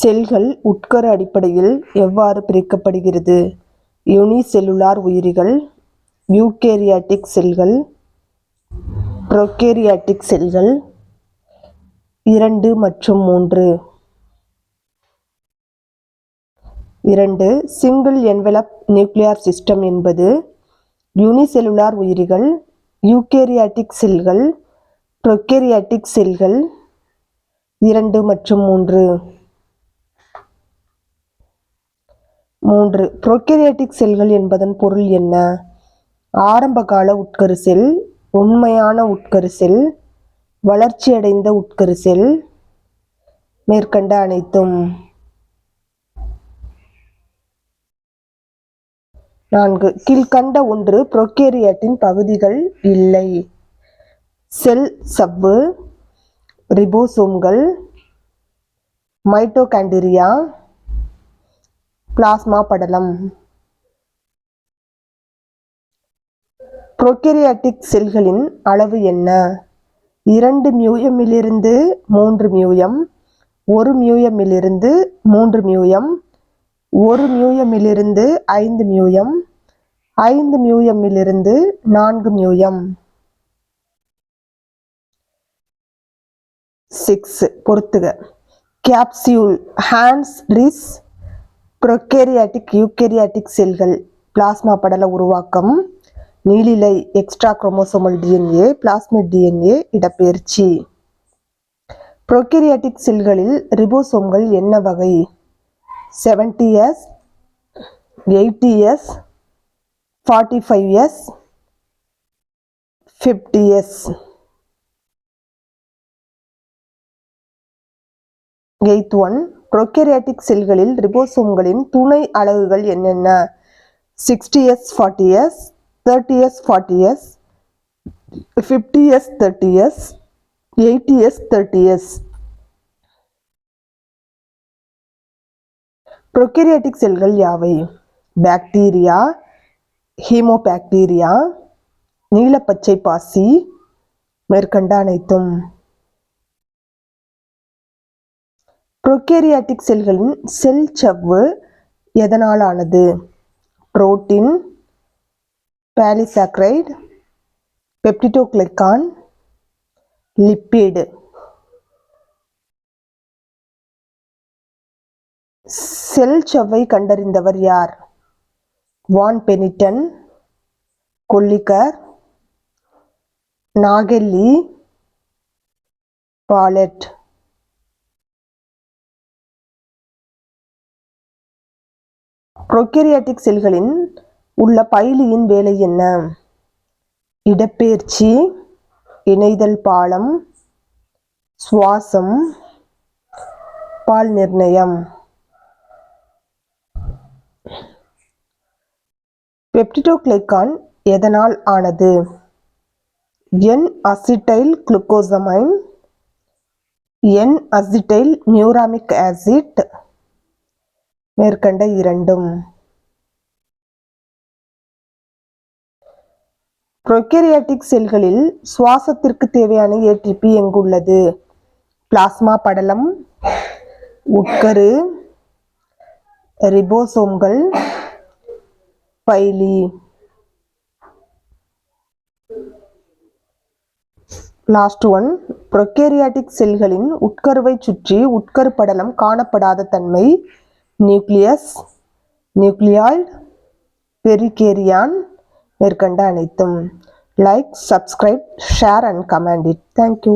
செல்கள் உட்கரு அடிப்படையில் எவ்வாறு பிரிக்கப்படுகிறது? யூனிசெல்லுலார் உயிரிகள் யூகேரியாட்டிக் செல்கள் புரோகேரியாட்டிக் செல்கள் இரண்டு மற்றும் மூன்று. இரண்டு சிங்கிள் என்வெலப் நியூக்ளியார் சிஸ்டம் என்பது யூனிசெல்லுலார் உயிரிகள் யூகேரியாட்டிக் செல்கள் புரோகேரியாட்டிக் செல்கள் இரண்டு மற்றும் மூன்று. மூன்று. புரோகேரியாட்டிக் செல்கள் என்பதன் பொருள் என்ன? ஆரம்பகால உட்கரு செல் உண்மையான உட்கரு செல் வளர்ச்சியடைந்த உட்கரு செல் மேற்கண்ட அனைத்தும். நான்கு. கீழ்கண்ட ஒன்று புரோகேரியாட்டின் பகுதிகள் இல்லை. செல் சவ்வு ரிபோசோம்கள் மைட்டோகாண்டிரியா பிளாஸ்மா படலம். புரோகேரியாட்டிக் செல்களின் அளவு என்ன? இரண்டு மியூயமிலிருந்து மூன்று மியூயம் ஒரு மியூயமிலிருந்து மூன்று மியூயம் ஒரு மியூயமிலிருந்து ஐந்து மியூயம் ஐந்து மியூயமிலிருந்து நான்கு மியூயம் சிக்ஸ் பொறுத்துக. கேப்சியூல் ஹேண்ட்ஸ் ரிஸ் புரோகேரியாட்டிக் யூகேரியாட்டிக் செல்கள் பிளாஸ்மா படல உருவாக்கம் நீலிலை extra chromosomal DNA plasmid DNA இடப்பெயர்ச்சி. புரோகேரியாட்டிக் செல்களில் ரிபோசோம்கள் என்ன வகை? Seventy S eighty S forty five S fifty S. Eighth ஒன் புரோகேரியாட்டிக் செல்களில் ரிபோசோம்களின் துணை அலகுகள் என்னென்ன? Sixty S forty S thirty S forty S fifty S thirty S eighty S thirty S. Prokaryotic செல்கள் யாவை? பாக்டீரியா ஹீமோபாக்டீரியா நீலப்பச்சை பாசி மேற்கண்ட அனைத்தும். புரோகேரியாட்டிக் செல்களின் செல் சவ்வு எதனால் ஆனது protein polysaccharide peptidoglycan lipid. Cell சவ்வை கண்டறிந்தவர் யார்? வான் பெனிட்டன் கொல்லிக்கர் நாகெல்லி பாலெட். ப்ரொக்கேரியாட்டிக் செல்களின் உள்ள பைலியின் வேலை என்ன? இடப்பெயர்ச்சி இணைதல் பாலம் சுவாசம் பால் நிர்ணயம். பெப்டிடோக்ளைகான் எதனால் ஆனது? N acetyl glucosamine N acetyl muramic acid மேற்கண்ட இரண்டும். ப்ரொக்கேரியாட்டிக் செல்களில் சுவாசத்திற்கு தேவையான ஏடிபி எங்குள்ளது? பிளாஸ்மா படலம் உட்கரு ரிபோசோம்கள் பைலி. லாஸ்ட் ஒன் ப்ரொக்கேரியாட்டிக் செல்களின் உட்கருவை சுற்றி உட்கரு படலம் காணப்படாத தன்மை நியூக்ளியஸ் நியூக்ளியாய்டு பெரிகேரியான் மேற்கண்ட அனைத்தும். Like subscribe share and comment it thank you